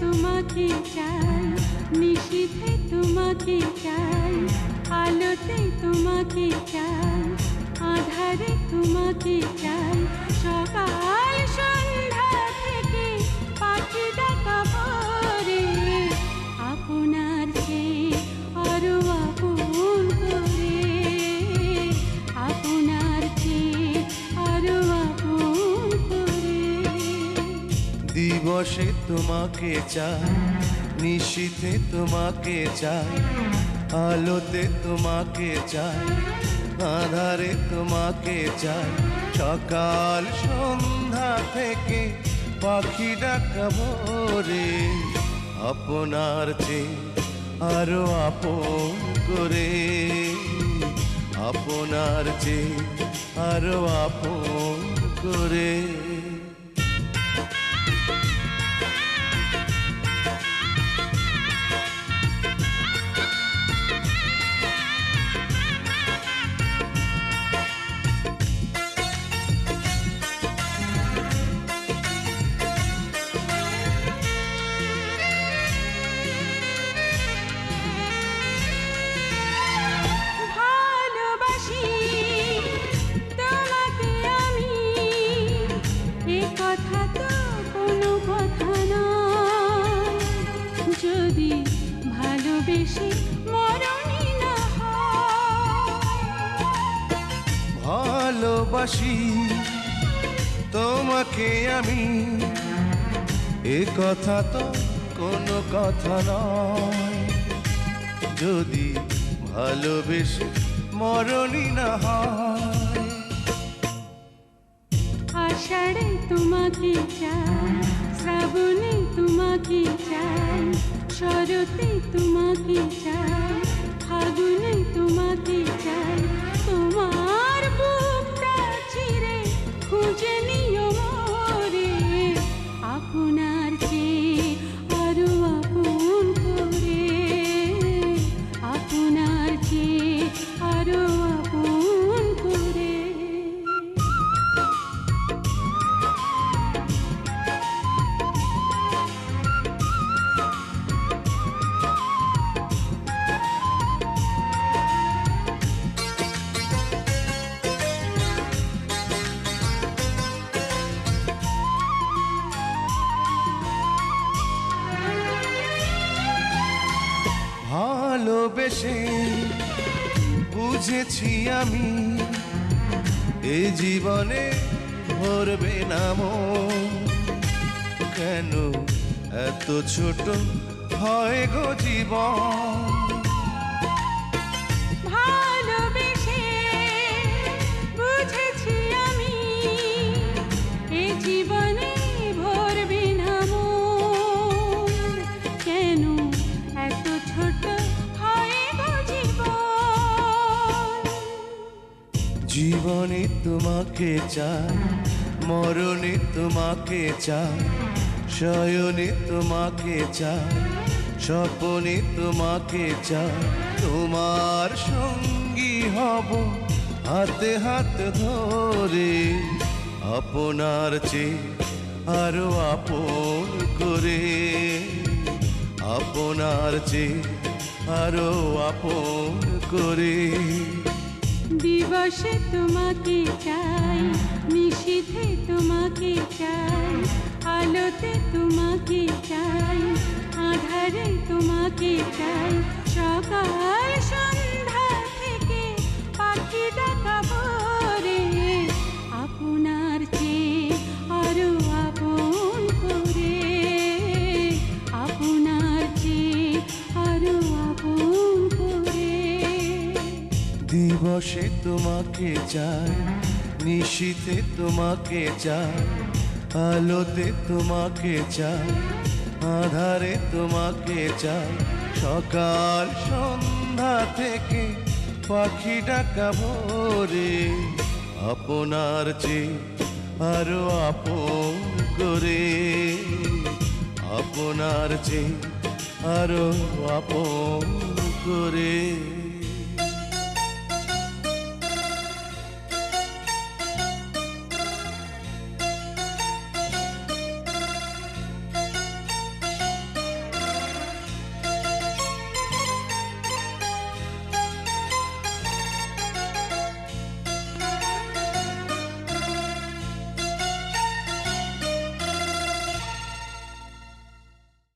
তোমাকে চাই নিশীথে তোমাকে চাই আলোতে তোমাকে চাই আধারে তোমাকে চাই সকাল দিবসে তোমাকে চাই নিশীথে তোমাকে চাই, আলোতে তোমাকে চাই, আধারে তোমাকে চাই। সকাল সন্ধ্যা থেকে পাখি ডাকা ভোরে আপনার চেয়ে আরও আপন করে। আপনার চেয়ে আরও আপন করে। ভালোবেসে না ভালোবাসি তোমাকে আমি। এ কথা তো কোনো কথা নয়। যদি ভালোবেসে মরণই না হয়। আষাঢ়ে তোমাকে চাই শ্রাবণে তোমাকে চাই। শরতে তোমাকে চাই ফাগুনে তোমাকে ভালোবেসে বুঝেছি আমি এই জীবনে ভরবে না কেন এত ছোট হয় গো জীবন? তোমাকে চাই, মরণে তোমাকে চাই, শয়নে তোমাকে চাই, স্বপনে তোমাকে চাই, তোমার সঙ্গী হব হাতে হাত ধরে, আপনার চেয়ে আরও আপন করে, আপনার চেয়ে আরও আপন করে। দিবসে তোমাকে চাই নিশীথে তোমাকে চাই আলোতে তোমাকে চাই আধারে তোমাকে চাই সকাল দিবসে তোমাকে চাই নিশীতে তোমাকে চাই, আলোতে তোমাকে চাই, আধারে তোমাকে চাই। সকাল সন্ধ্যা থেকে পাখি ডাকা ভোরে, আপনার যে আরও আপন করে। আপনার যে আরও আপন করে।